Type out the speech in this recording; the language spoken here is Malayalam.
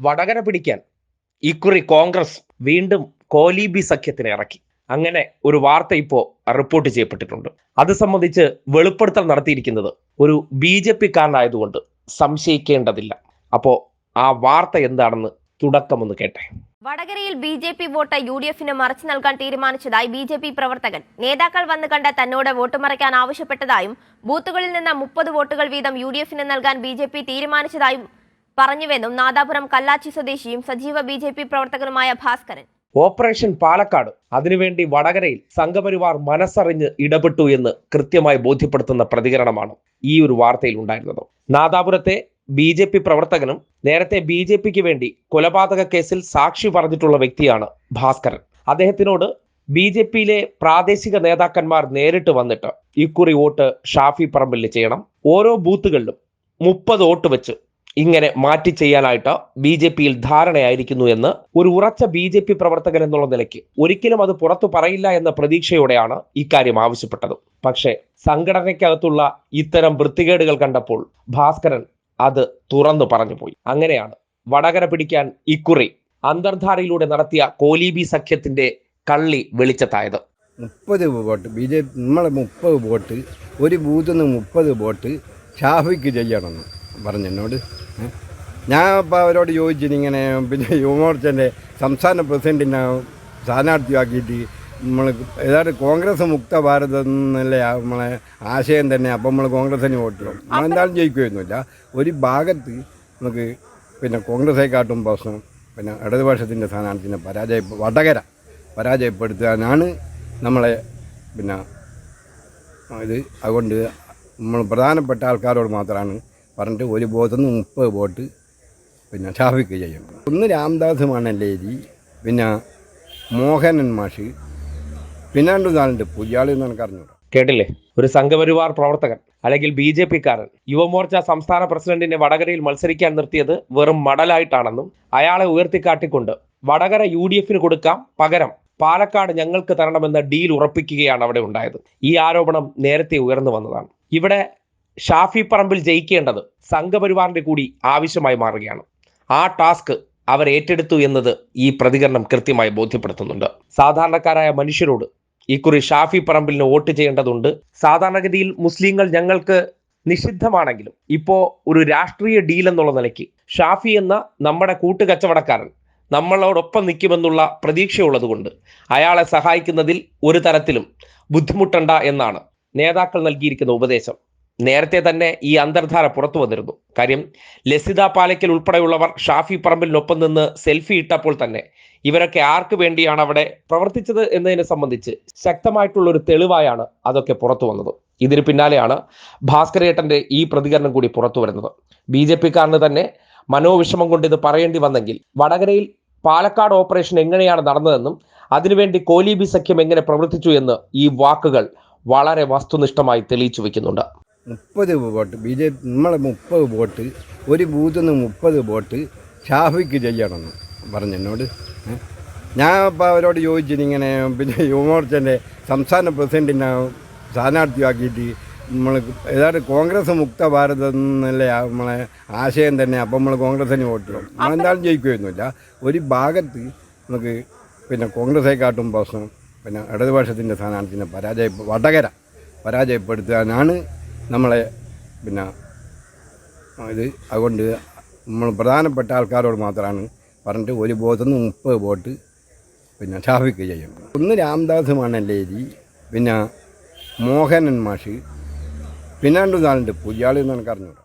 വടകര പിടിക്കാൻ ഇക്കുറി കോൺഗ്രസ് വീണ്ടും കോലീബി സഖ്യത്തിന് ഇറക്കി. അങ്ങനെ ഒരു വാർത്ത ഇപ്പോൾ റിപ്പോർട്ട് ചെയ്യപ്പെട്ടിട്ടുണ്ട്. അത് സംബന്ധിച്ച് വെളിപ്പെടുത്തൽ നടത്തിയിരിക്കുന്നത് ഒരു ബി ജെ പി കാരനായതുകൊണ്ട് സംശയിക്കേണ്ടതില്ല. അപ്പോ ആ വാർത്ത എന്താണെന്ന് തുടക്കം ഒന്ന് കേട്ടെ. വടകരയിൽ B J P vote U D എഫിന് മറിച്ചു നൽകാൻ തീരുമാനിച്ചതായി ബി ജെ പി പ്രവർത്തകൻ. നേതാക്കൾ വന്നു കണ്ട തന്നോട് വോട്ട് മറിക്കാൻ ആവശ്യപ്പെട്ടതായും ബൂത്തുകളിൽ നിന്ന് മുപ്പത് വോട്ടുകൾ വീതം യു ഡി എഫിന് നൽകാൻ ബി ജെ പി തീരുമാനിച്ചതായും പറഞ്ഞുവെന്നും നാദാപുരം കല്ലാച്ചി സ്വദേശിയും സജീവ ബി ജെ പി പ്രവർത്തകനുമായ ഭാസ്കരൻ. ഓപ്പറേഷൻ പാലക്കാട് അതിനുവേണ്ടി വടകരയിൽ സംഘപരിവാർ മനസ്സറിഞ്ഞ് ഇടപെട്ടു എന്ന് കൃത്യമായി ബോധ്യപ്പെടുത്തുന്ന പ്രതികരണമാണ് ഈ ഒരു വാർത്തയിൽ ഉണ്ടായിരുന്നത്. നാദാപുരത്തെ ബി ജെ പി പ്രവർത്തകനും നേരത്തെ ബി ജെ പിക്ക് വേണ്ടി കൊലപാതക കേസിൽ സാക്ഷി പറഞ്ഞിട്ടുള്ള വ്യക്തിയാണ് ഭാസ്കരൻ. അദ്ദേഹത്തിനോട് ബി ജെ പിയിലെ പ്രാദേശിക നേതാക്കന്മാർ നേരിട്ട് വന്നിട്ട് ഇക്കുറി വോട്ട് ഷാഫി പറമ്പിൽ ചെയ്യണം. ഓരോ ബൂത്തുകളിലും മുപ്പത് വോട്ട് വെച്ച് ഇങ്ങനെ മാറ്റി ചെയ്യാനായിട്ട് ബി ജെ പിയിൽ ധാരണയായിരിക്കുന്നു എന്ന് ഒരു ഉറച്ച ബി ജെ പി പ്രവർത്തകൻ എന്നുള്ള നിലയ്ക്ക് ഒരിക്കലും അത് പുറത്തു പറയില്ല എന്ന പ്രതീക്ഷയോടെയാണ് ഇക്കാര്യം ആവശ്യപ്പെട്ടത് പക്ഷേ സംഘടനയ്ക്കകത്തുള്ള ഇത്തരം വൃത്തികേടുകൾ കണ്ടപ്പോൾ ഭാസ്കരൻ അത് തുറന്നു പറഞ്ഞു പോയി അങ്ങനെയാണ് വടകര പിടിക്കാൻ ഇക്കുറി അന്തർധാരയിലൂടെ നടത്തിയ കോലീബി സഖ്യത്തിന്റെ കള്ളി വെളിച്ചത്തായത് മുപ്പത് വോട്ട് ബി ജെ പി നമ്മളെ മുപ്പത് വോട്ട് ഒരു ബൂത്തിൽ നിന്ന് മുപ്പത് വോട്ട് ഷാഫിക്ക് ചെയ്യണമെന്ന് പറഞ്ഞു എന്നോട്? ഞാൻ ഇപ്പോൾ അവരോട് ചോദിച്ചിന് ഇങ്ങനെ പിന്നെ യുവമോർച്ചന്റെ സംസ്ഥാന പ്രസിഡന്റിനെ സ്ഥാനാർത്ഥിയാക്കിയിട്ട് നമ്മൾ ഏതാണ്ട് കോൺഗ്രസ് മുക്ത ഭാരതം എന്നല്ലേ നമ്മളെ ആശയം തന്നെ അപ്പം നമ്മൾ കോൺഗ്രസിന് വോട്ട് ചെയ്യും നമ്മളെന്തായാലും ജയിക്കുമൊന്നുമില്ല ഒരു ഭാഗത്ത് നമുക്ക് പിന്നെ കോൺഗ്രസ്സേക്കാട്ടും പ്രശ്നം പിന്നെ ഇടതുപക്ഷത്തിന്റെ സ്ഥാനാർത്ഥിനെ പരാജയ വടകര പരാജയപ്പെടുത്താനാണ് നമ്മളെ പിന്നെ ഇത്. അതുകൊണ്ട് നമ്മൾ പ്രധാനപ്പെട്ട ആൾക്കാരോട് മാത്രമാണ് പറഞ്ഞിട്ട് ഒരു ബോധത്തിൽ നിന്ന് മുപ്പത് ബോട്ട് പിന്നെ ഷാഫിക്ക് ചെയ്യും. ഒന്ന് രാംദാസ് മണലേരി പിന്നെ മോഹനൻ മാഷ് പിന്നാണ്ട് നാളുണ്ട് പുയ്യാളി എന്ന് അറിഞ്ഞൂടാ. കേട്ടില്ലേ? ഒരു സംഘപരിവാർ പ്രവർത്തകൻ അല്ലെങ്കിൽ ബി ജെ പിക്കാരൻ യുവമോർച്ച സംസ്ഥാന പ്രസിഡന്റിനെ വടകരയിൽ മത്സരിക്കാൻ നിർത്തിയത് വെറും മടലായിട്ടാണെന്നും അയാളെ ഉയർത്തിക്കാട്ടിക്കൊണ്ട് വടകര യു ഡി എഫിന് കൊടുക്കാം പകരം പാലക്കാട് ഞങ്ങൾക്ക് തരണമെന്ന ഡീൽ ഉറപ്പിക്കുകയാണ് അവിടെ ഉണ്ടായത്. ഈ ആരോപണം നേരത്തെ ഉയർന്നു വന്നതാണ്. ഇവിടെ ഷാഫി പറമ്പിൽ ജയിക്കേണ്ടത് സംഘപരിവാറിന്റെ കൂടി ആവശ്യമായി മാറുകയാണ്. ആ ടാസ്ക് അവർ ഏറ്റെടുത്തു എന്നത് ഈ പ്രതികരണം കൃത്യമായി ബോധ്യപ്പെടുത്തുന്നുണ്ട്. സാധാരണക്കാരായ മനുഷ്യരോട് ഇക്കുറി ഷാഫി പറമ്പിലിന് വോട്ട് ചെയ്യേണ്ടതുണ്ട്. സാധാരണഗതിയിൽ മുസ്ലിങ്ങൾ ഞങ്ങൾക്ക് നിഷിദ്ധമാണെങ്കിലും ഇപ്പോ ഒരു രാഷ്ട്രീയ ഡീൽ എന്നുള്ള നിലയ്ക്ക് ഷാഫി എന്ന നമ്മുടെ കൂട്ടുകച്ചവടക്കാരൻ നമ്മളോടൊപ്പം നിൽക്കുമെന്നുള്ള പ്രതീക്ഷയുള്ളതുകൊണ്ട് അയാളെ സഹായിക്കുന്നതിൽ ഒരു തരത്തിലും ബുദ്ധിമുട്ടണ്ട എന്നാണ് നേതാക്കൾ നൽകിയിരിക്കുന്ന ഉപദേശം. നേരത്തെ തന്നെ ഈ അന്തർധാര പുറത്തു വന്നിരുന്നു. കാര്യം ലസിത പാലയ്ക്കൽ ഉൾപ്പെടെയുള്ളവർ ഷാഫി പറമ്പിലിനൊപ്പം നിന്ന് സെൽഫി ഇട്ടപ്പോൾ തന്നെ ഇവരൊക്കെ ആർക്ക് വേണ്ടിയാണ് അവിടെ പ്രവർത്തിച്ചത് എന്നതിനെ സംബന്ധിച്ച് ശക്തമായിട്ടുള്ള ഒരു തെളിവായാണ് അതൊക്കെ പുറത്തു വന്നത്. ഇതിന് പിന്നാലെയാണ് ഭാസ്കരേട്ടന്റെ ഈ പ്രതികരണം കൂടി പുറത്തു വരുന്നത്. ബി ജെ പിക്കാരന് തന്നെ മനോവിഷമം കൊണ്ട് ഇത് പറയേണ്ടി വന്നെങ്കിൽ വടകരയിൽ പാലക്കാട് ഓപ്പറേഷൻ എങ്ങനെയാണ് നടന്നതെന്നും അതിനുവേണ്ടി കോലീബി സഖ്യം എങ്ങനെ പ്രവർത്തിച്ചു എന്ന് ഈ വാക്കുകൾ വളരെ വസ്തുനിഷ്ഠമായി തെളിയിച്ചു വെക്കുന്നുണ്ട് മുപ്പത് വോട്ട്. ബി ജെ പി നമ്മളെ മുപ്പത് വോട്ട്. ഒരു ബൂത്തിൽ നിന്ന് മുപ്പത് വോട്ട് ഷാഫിക്ക് ചെയ്യണമെന്ന് പറഞ്ഞു എന്നോട്. ഞാൻ ഇപ്പോൾ അവരോട് ചോദിച്ചിന് ഇങ്ങനെ പിന്നെ യുവമോർച്ചന്റെ സംസ്ഥാന പ്രസിഡന്റിനെ സ്ഥാനാർത്ഥിയാക്കിയിട്ട് നമ്മൾ ഏതാണ്ട് കോൺഗ്രസ് മുക്ത ഭാരതം എന്നല്ലേ നമ്മളെ ആശയം തന്നെ അപ്പം നമ്മൾ കോൺഗ്രസ്സിന് വോട്ട് ചെയ്യും നമ്മളെന്തായാലും ജയിക്കുകയൊന്നുമില്ല ഒരു ഭാഗത്ത് നമുക്ക് പിന്നെ കോൺഗ്രസ്സേക്കാട്ടും പ്രശ്നം പിന്നെ ഇടതുപക്ഷത്തിന്റെ സ്ഥാനാർത്ഥിനെ പരാജയ വടകര പരാജയപ്പെടുത്താനാണ് നമ്മളെ പിന്നെ ഇത് അതുകൊണ്ട് നമ്മൾ പ്രധാനപ്പെട്ട ആൾക്കാരോട് മാത്രമാണ് പറഞ്ഞിട്ട് ഒരു ബോധം നിന്ന് മുപ്പത് വോട്ട് പിന്നെ ഷാഫിക്ക് ചെയ്യുന്നത്. ഒന്ന് രാംദാസ് മണലേരി പിന്നെ മോഹനൻ മാഷ് രണ്ടു നാളുണ്ട്. പുതിയാളി എന്ന് എനിക്ക് അറിഞ്ഞൂടാ.